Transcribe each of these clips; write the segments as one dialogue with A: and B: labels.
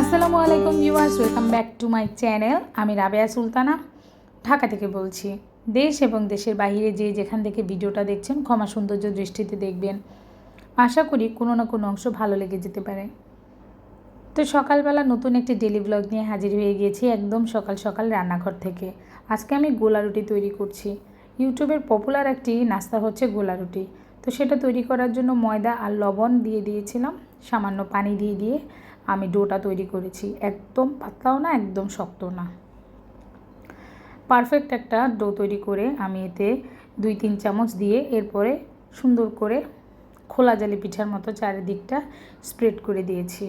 A: আসসালামু আলাইকুম viewers, welcome back to my channel. আমি রাবেয়া সুলতানা, ঢাকা থেকে বলছি, দেশ এবং দেশের বাইরে যে যেখান থেকে ভিডিওটা দেখছেন, ক্ষমা সৌন্দর্য দৃষ্টিতে দেখবেন। আশা করি কোনো না কোনো অংশ ভালো লেগে যেতে পারে। তো সকালবেলা নতুন একটি ডেলি ব্লগ নিয়ে হাজির হয়ে গিয়েছি একদম সকাল সকাল রান্নাঘর থেকে। আজকে আমি গোলা রুটি তৈরি করছি। ইউটিউবের পপুলার একটি নাস্তা হচ্ছে গোলা রুটি। তো সেটা তৈরি করার জন্য ময়দা আর লবণ দিয়ে দিয়েছিলাম, সামান্য পানি দিয়ে দিয়ে। আমি ডোটা তৈরি করেছি। একদম পাতলাও না, একদম শক্ত না। পারফেক্ট একটা ডো তৈরি করে আমি এতে দুই তিন চামচ দিয়ে এরপরে সুন্দর করে খোলা জালি পিঠার মতো চারিদিকটা স্প্রেড করে দিয়েছি।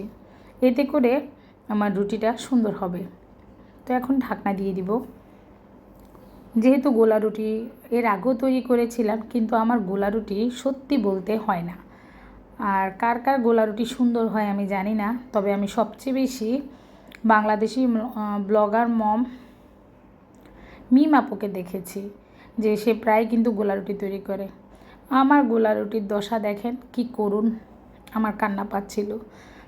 A: এতে করে আমার রুটিটা সুন্দর হবে। তো এখন ঢাকনা দিয়ে দিব। যেহেতু গোলা রুটি এর আগেও তৈরি করেছিলাম, কিন্তু আমার গোলা রুটি সত্যি বলতে হয় না। আর কার কার গোলা রুটি সুন্দর হয় আমি জানি না, তবে আমি সবচেয়ে বেশি বাংলাদেশি ব্লগার মম মিম আপুকে দেখেছি, যে সে প্রায় কিন্তু গোলা রুটি তৈরি করে। আমার গোলা রুটির দশা দেখেন কি করুন, আমার কান্না পাচ্ছিল।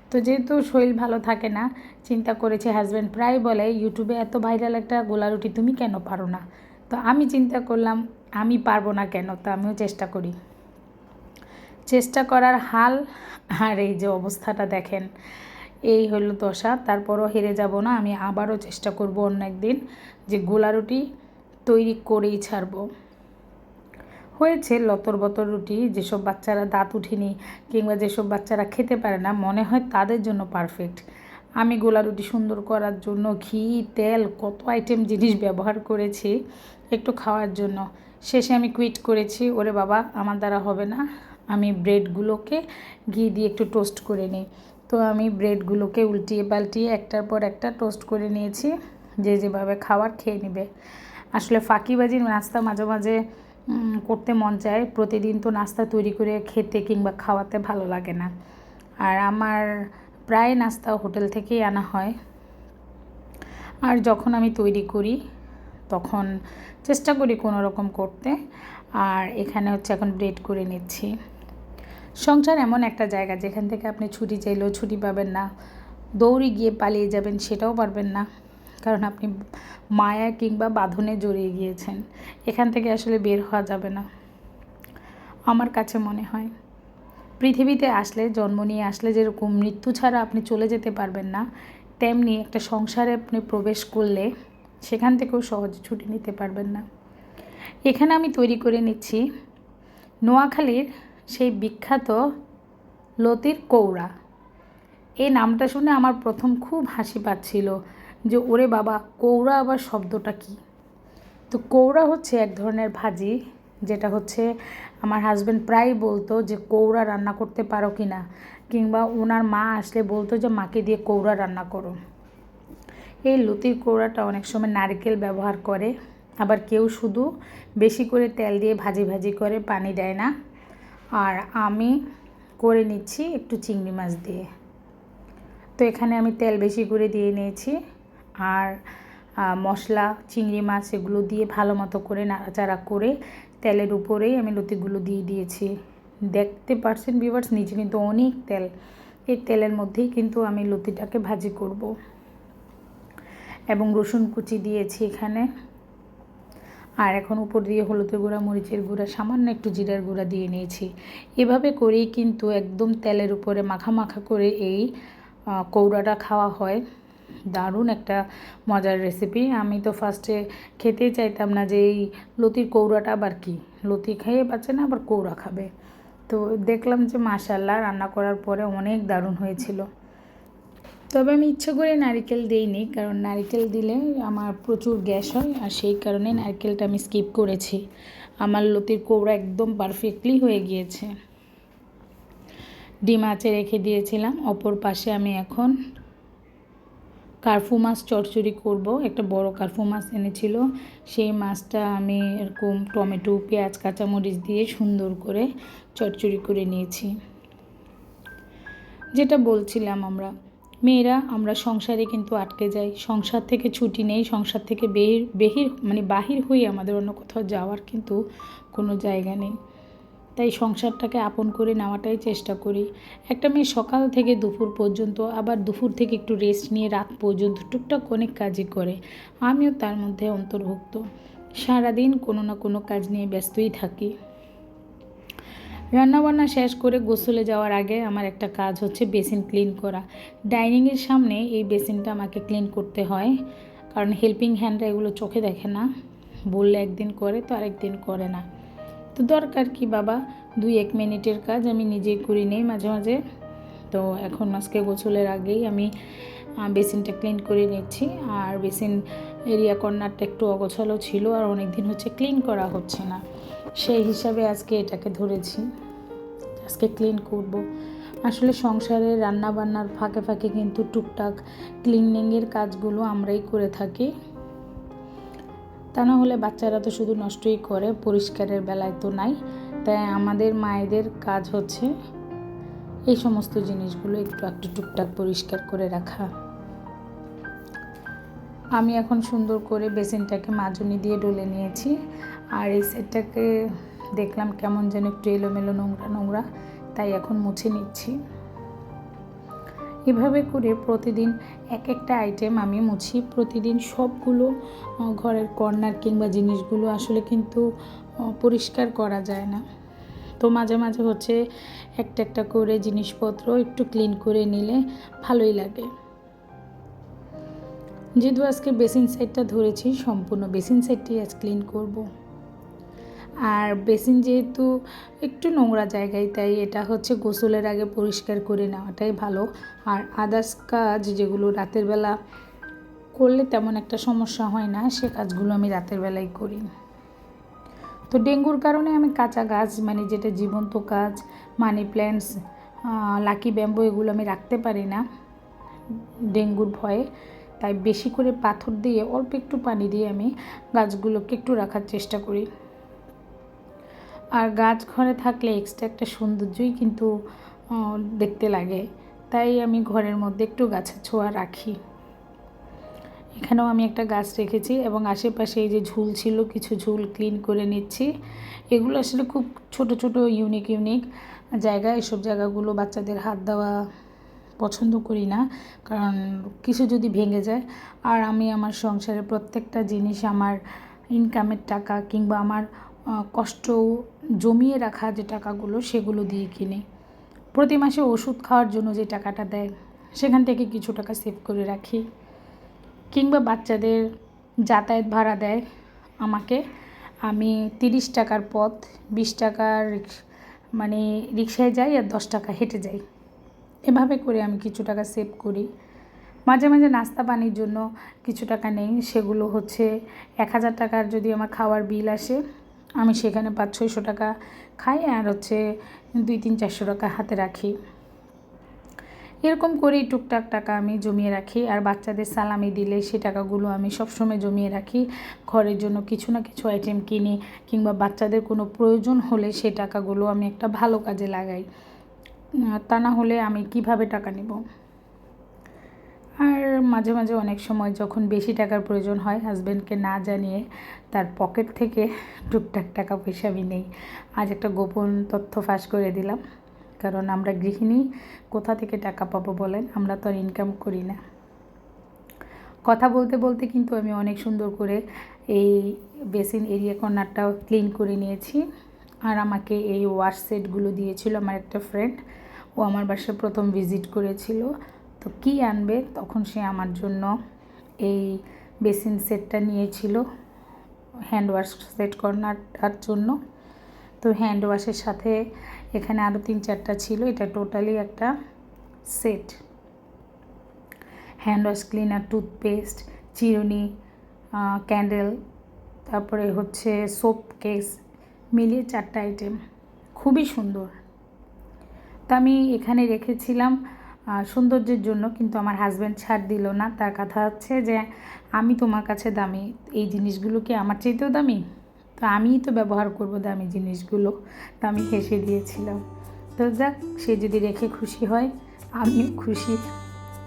A: তো যেহেতু শরীর ভালো থাকে না, চিন্তা করেছে হাজব্যান্ড প্রায় বলে ইউটিউবে এত ভাইরাল একটা গোলা রুটি তুমি কেন পারো না? তো আমি চিন্তা করলাম, আমি পারব না কেন? তো আমিও চেষ্টা করি। চেষ্টা করার হাল। আর এই যে অবস্থাটা দেখেন, এই হলো দশা। তারপরও হেরে যাব না, আমি আবারও চেষ্টা করব অন্য একদিন যে গোলা রুটি তৈরি করেই ছাড়বো। হয়েছে লতর বতর রুটি, যেসব বাচ্চারা দাঁত উঠেনি কিংবা যেসব বাচ্চারা খেতে পারে না, মনে হয় তাদের জন্য পারফেক্ট। আমি গোলা রুটি সুন্দর করার জন্য ঘি, তেল, কত আইটেম জিনিস ব্যবহার করেছি একটু খাওয়ার জন্য। শেষে আমি কুইট করেছি, ওরে বাবা, আমার দ্বারা হবে না। আমি ব্রেডগুলোকে ঘি দিয়ে একটু টোস্ট করে নিই। তো আমি ব্রেডগুলোকে উল্টিয়ে পাল্টিয়ে একটার পর একটা টোস্ট করে নিয়েছি, যে যেভাবে খাবার খেয়ে নেবে। আসলে ফাঁকিবাজির নাস্তা মাঝে মাঝে করতে মন চায়। প্রতিদিন তো নাস্তা তৈরি করে খেতে কিংবা খাওয়াতে ভালো লাগে না। আর আমার প্রায় নাস্তা হোটেল থেকেই আনা হয়। আর যখন আমি তৈরি করি, তখন চেষ্টা করি কোনো রকম করতে। আর এখানে হচ্ছে এখন ব্রেড করে নিচ্ছি। সংসার এমন একটা জায়গা যেখান থেকে আপনি ছুটি চাইলেও ছুটি পাবেন না। দৌড়ে গিয়ে পালিয়ে যাবেন সেটাও পারবেন না। কারণ আপনি মায়া কিংবা বাঁধনে জড়িয়ে গিয়েছেন। এখান থেকে আসলে বের হওয়া যাবে না। আমার কাছে মনে হয়, পৃথিবীতে আসলে, জন্ম নিয়ে আসলে যেরকম মৃত্যু ছাড়া আপনি চলে যেতে পারবেন না, তেমনি একটা সংসারে আপনি প্রবেশ করলে সেখান থেকেও সহজে ছুটি নিতে পারবেন না। এখানে আমি তৈরি করে নিচ্ছি, নোয়াখালীর সেই বিখ্যাত লতির কৌড়া। এই নামটা শুনে আমার প্রথম খুব হাসি পাচ্ছিল যে, ওরে বাবা, কৌড়া আবার শব্দটা কি? তো কৌড়া হচ্ছে এক ধরনের ভাজি যেটা হচ্ছে আমার হাজব্যান্ড প্রায় বলতো যে, কৌড়া রান্না করতে পারো কি না? কিংবা ওনার মা আসলে বলতো যে, মাকে দিয়ে কৌড়া রান্না করো। এই লতির কৌড়াটা অনেক সময় নারকেল ব্যবহার করে, আবার কেউ শুধু বেশি করে তেল দিয়ে ভাজি ভাজি করে, পানি দেয় না। আর আমি করে নিচ্ছি একটু চিংড়ি মাছ দিয়ে। তো এখানে আমি তেল বেশি করে দিয়ে নিয়েছি আর মশলা, চিংড়ি মাছ এগুলো দিয়ে ভালো মতো করে নাড়াচাড়া করে তেলের উপরেই আমি লতিগুলো দিয়ে দিয়েছি। দেখতে পারছেন ভিভার্স নিচে কিন্তু অনেক তেল। এই তেলের মধ্যেই কিন্তু আমি লতিটাকে ভাজি করব। এবং রসুন কুচি দিয়েছি এখানে। আর এখন উপর দিয়ে হলুদের গুঁড়া, মরিচের গুঁড়া, সামান্য একটু জিরার গুঁড়া দিয়ে নিয়েছি। এভাবে করেই কিন্তু একদম তেলের উপরে মাখা মাখা করে এই কৌড়াটা খাওয়া হয়। দারুণ একটা মজার রেসিপি আমি তো ফার্স্টে খেতেই চাইতাম না যে এই লতির কৌড়াটা আবার কি? লতি খেয়ে পাচ্ছে না, আবার কৌড়া খাবে। তো দেখলাম যে মাশাল্লাহ রান্না করার পরে অনেক দারুণ হয়েছিল। তবে আমি ইচ্ছে করে নারিকেল দিইনি, কারণ নারিকেল দিলে আমার প্রচুর গ্যাস হয় আর সেই কারণে নারকেলটা আমি স্কিপ করেছি। আমার লতির কৌড়া একদম পারফেক্টলি হয়ে গিয়েছে। ডিম আঁচে রেখে দিয়েছিলাম, অপর পাশে আমি এখন কার্ফু মাছ চচ্চড়ি করব। একটা বড় কার্ফু মাছ এনেছিল, সেই মাছটা আমি এরকম টমেটো, পেঁয়াজ, কাঁচামরিচ দিয়ে সুন্দর করে চচ্চড়ি করে নিয়েছি। যেটা বলছিলাম আমরা মেয়েরা, আমরা সংসারে কিন্তু আটকে যাই। সংসার থেকে ছুটি নেই, সংসার থেকে বেহির বেহির মানে বাহির হয়ে আমাদের অন্য কোথাও যাওয়ার কিন্তু কোনো জায়গা নেই। তাই সংসারটাকে আপন করে নেওয়াটাই চেষ্টা করি। একটা মেয়ে সকাল থেকে দুপুর পর্যন্ত, আবার দুপুর থেকে একটু রেস্ট নিয়ে রাত পর্যন্ত টুকটাক অনেক কাজই করে। আমিও তার মধ্যে অন্তর্ভুক্ত। সারাদিন কোনো না কোনো কাজ নিয়ে ব্যস্তই থাকি। রান্নাবান্না শেষ করে গোসলে যাওয়ার আগে আমার একটা কাজ হচ্ছে বেসিন ক্লিন করা। ডাইনিংয়ের সামনে এই বেসিনটা আমাকে ক্লিন করতে হয়, কারণ হেল্পিং হ্যান্ডরা এগুলো চোখে দেখে না। বললে একদিন করে তো আরেকদিন করে না। তো দরকার কি বাবা? দুই এক মিনিটের কাজ আমি নিজেই করি নেই মাঝে মাঝে। তো এখন আজকে গোসলের আগেই আমি বেসিনটা ক্লিন করে নিচ্ছি। আর বেসিন এরিয়া কর্নারটা একটু অগোছালো ছিল আর অনেক দিন হচ্ছে ক্লিন করা হচ্ছে না। সেই হিসাবে আজকে এটাকে ধরেছি। আজকে ক্লিন করব। আসলে সংসারে রান্না বান্নার ফাঁকে ফাঁকে কিন্তু টুকটাক ক্লিনিংয়ের কাজগুলো আমরাই করে থাকি। তা না হলে বাচ্চারা তো শুধু নষ্টই করে, পরিষ্কারের বেলায় তো নাই। তাই আমাদের মায়েদের কাজ হচ্ছে এই সমস্ত জিনিসগুলো একটু একটু টুকটাক পরিষ্কার করে রাখা। আমি এখন সুন্দর করে বেসিনটাকে মাজনি দিয়ে ডলে নিয়েছি। আর এই সেটটাকে দেখলাম কেমন যেন একটু এলোমেলো নোংরা নোংরা, তাই এখন মুছে নিচ্ছি। এভাবে করে প্রতিদিন এক একটা আইটেম আমি মুছি। প্রতিদিন সবগুলো ঘরের কর্নার কিংবা জিনিসগুলো আসলে কিন্তু পরিষ্কার করা যায় না। তো মাঝে মাঝে হচ্ছে একটা একটা করে জিনিসপত্র একটু ক্লিন করে নিলে ভালোই লাগে। যেহেতু আজকে বেসিন সাইডটা ধরেছি, সম্পূর্ণ বেসিন সাইডটাই আজ ক্লিন করব। আর বেসিন যেহেতু একটু নোংরা জায়গায়, তাই এটা হচ্ছে গোসলের আগে পরিষ্কার করে নেওয়াটাই ভালো। আর আদার্স কাজ যেগুলো রাতের বেলা করলে তেমন একটা সমস্যা হয় না, সে কাজগুলো আমি রাতের বেলায় করি। তো ডেঙ্গুর কারণে আমি কাঁচা গাছ মানে যেটা জীবন্ত গাছ মানি প্ল্যান্টস লাকি ব্যাম্বো, এগুলো আমি রাখতে পারি না ডেঙ্গুর ভয়ে। তাই বেশি করে পাথর দিয়ে, অল্প একটু পানি দিয়ে আমি গাছগুলোকে একটু রাখার চেষ্টা করি। আর গাছ ঘরে থাকলে এক্সট্রা একটা সৌন্দর্যই কিন্তু দেখতে লাগে। তাই আমি ঘরের মধ্যে একটু গাছের ছোঁয়া রাখি। এখানেও আমি একটা গাছ রেখেছি এবং আশেপাশে এই যে ঝুল ছিল, কিছু ঝুল ক্লিন করে নিচ্ছি। এগুলো আসলে খুব ছোট ছোট ইউনিক ইউনিক জায়গা। এসব জায়গাগুলো বাচ্চাদের হাত দেওয়া পছন্দ করি না, কারণ কিছু যদি ভেঙে যায় আর আমি আমার সংসারের প্রত্যেকটা জিনিস আমার ইনকামের টাকা কিংবা আমার কষ্ট জমিয়ে রাখা যে টাকাগুলো সেগুলো দিয়ে কিনি। প্রতি মাসে ওষুধ খাওয়ার জন্য যে টাকাটা দেয়, সেখান থেকে কিছু টাকা সেভ করে রাখি। কিংবা বাচ্চাদের যাতায়াত ভাড়া দেয় আমাকে, আমি তিরিশ টাকার পথ, বিশ টাকার মানে রিক্সায় যাই আর দশ টাকা হেঁটে যাই। এভাবে করে আমি কিছু টাকা সেভ করি। মাঝে মাঝে নাস্তা পানির জন্য কিছু টাকা নেই, সেগুলো হচ্ছে এক হাজার টাকার যদি আমার খাওয়ার বিল আসে, আমি সেখানে পাঁচ ছয়শো টাকা খাই আর হচ্ছে দুই তিন চারশো টাকা হাতে রাখি। এরকম করেই টুকটাক টাকা আমি জমিয়ে রাখি আর বাচ্চাদের সালামি দিলে সে টাকাগুলো আমি সবসময় জমিয়ে রাখি। ঘরের জন্য কিছু না কিছু আইটেম কিনি কিংবা বাচ্চাদের কোনো প্রয়োজন হলে সে টাকাগুলো আমি একটা ভালো কাজে লাগাই। তা না হলে আমি কীভাবে টাকা নেব? আর মাঝে মাঝে অনেক সময় যখন বেশি টাকার প্রয়োজন হয় হাজব্যান্ডকে না জানিয়ে তার পকেট থেকে টুকটাক টাকা পয়সা আমি নেই। আজ একটা গোপন তথ্য ফাঁস করে দিলাম। কারণ আমরা গৃহিণী, কোথা থেকে টাকা পাবো বলেন? আমরা তো আর ইনকাম করি না। কথা বলতে বলতে কিন্তু আমি অনেক সুন্দর করে এই বেসিন এরিয়া কর্নারটাও ক্লিন করে নিয়েছি। আর আমাকে এই ওয়াশ সেটগুলো দিয়েছিল আমার একটা ফ্রেন্ড ও আমার বাসায় প্রথম ভিজিট করেছিল। তো কি আনবে? তখন সে আমার জন্য এই বেসিন সেটটা নিয়েছিল হ্যান্ড ওয়াশ সেট কর্নারটার জন্য। তো হ্যান্ড ওয়াশের সাথে এখানে আরও তিন চারটা ছিল, এটা টোটালি একটা set hand wash cleaner toothpaste চিরুনি ক্যান্ডেল তারপরে হচ্ছে সোপ কেস মিলিয়ে চারটা আইটেম খুবই সুন্দর। তা আমি এখানে রেখেছিলাম সৌন্দর্যের জন্য, কিন্তু আমার হাজব্যান্ড ছাড় দিল না। তার কথা হচ্ছে যে, আমি তোমার কাছে দামি, এই জিনিসগুলো কি আমার চাইতেও দামি? তো আমিই তো ব্যবহার করব দামি জিনিসগুলো, তা আমি হেসে দিয়েছিলাম। তো যাক, সে যদি রেখে খুশি হয়, আমিও খুশি।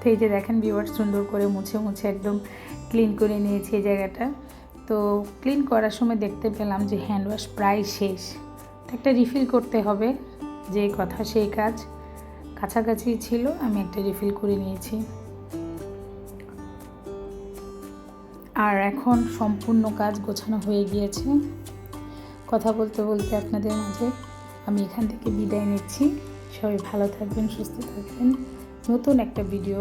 A: তো এই যে দেখেন বিওয়ার সুন্দর করে মুছে মুছে একদম ক্লিন করে নিয়েছি এই জায়গাটা। তো ক্লিন করার সময় দেখতে পেলাম যে হ্যান্ড ওয়াশ প্রায় শেষ। একটা রিফিল করতে হবে। যে কথা সেই কাজ কাছাকাছি ছিল, আমি একটা রিফিল করে নিয়েছি। আর এখন সম্পূর্ণ কাজ গোছানো হয়ে গিয়েছে। কথা বলতে বলতে আপনাদের মাঝে আমি এখান থেকে বিদায় নিচ্ছি। সবাই ভালো থাকবেন, সুস্থ থাকবেন। নতুন একটা ভিডিও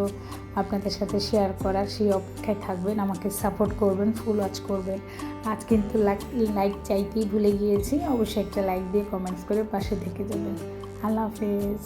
A: আপনাদের সাথে শেয়ার করার সেই অপেক্ষায় থাকবেন, আমাকে সাপোর্ট করবেন ফুল ওয়াচ করবেন। আজ কিন্তু লাইক চাইতেই ভুলে গিয়েছি, অবশ্যই একটা লাইক দিয়ে কমেন্টস করে পাশে থেকে যাবেন। আল্লাহ হাফেজ।